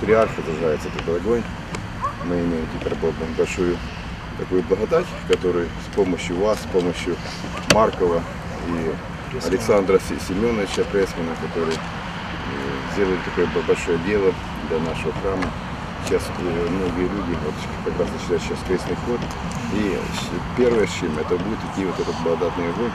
патриарха зажигается этот огонь. Мы имеем теперь большую такую благодать, которую с помощью вас, с помощью Маркова и Александра Се- Семеновича Пресмана, которые э, сделали такое большое дело для нашего храма. Сейчас э, многие люди вот, как раз начинают сейчас крестный ход. И первое, с чем это будет идти вот этот благодатный огонь.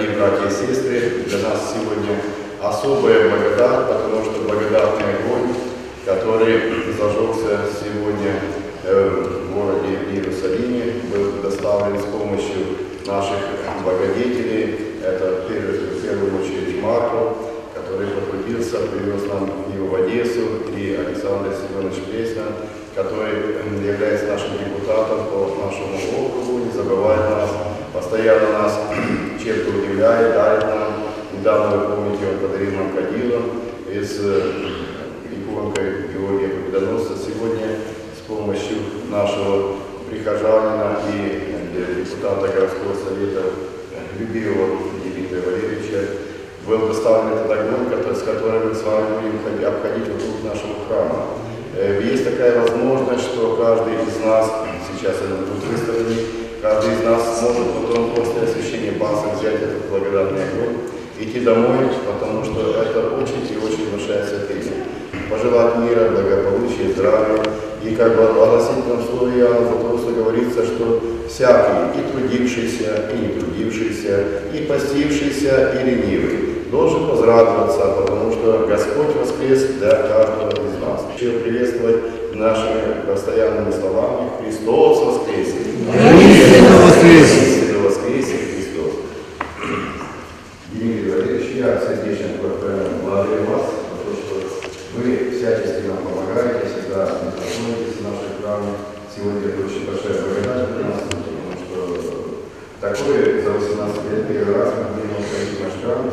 Дорогие братья и сестры, для нас сегодня особая благодать, потому что благодатный огонь, который зажегся сегодня э, в городе Иерусалиме, был доставлен с помощью наших благодетелей. Это в первую, очередь Марко, который потрудился, привез нам его в Одессу, и Александр Семенович Плесня, который является нашим депутатом по нашему округу, не забывает нас, постоянно дарит нам. Недавно, вы помните, он подарил нам кадило из э, иконкой Георгия Победоносца. Сегодня с помощью нашего прихожанина и депутата городского совета э, любимого Дмитрия Валерьевича был доставлен этот огонь, с которым мы с вами будем ходи- обходить вокруг нашего храма. Э, Есть такая возможность, что каждый из нас, сейчас это будет выставлен, каждый из нас может потом после освящения Пасха взять этот благодатный огонь, идти домой, потому что это очень и очень большая святыня. Пожелать мира, благополучия, здравия. И как бы огласить нам слово Иоанна Златоуста говорится, что всякий, и трудившийся, и не трудившийся, и постившийся, и ленивый, должен возрадоваться, потому что Господь воскрес для каждого из нас. Хочу приветствовать нашими постоянными словами «Христос всегда, если нам помогаете, всегда находитесь в наших храмах. Сегодня это очень большая благодать для нас, потому что такое за 18 лет первый раз мы будем ходить в наш храм,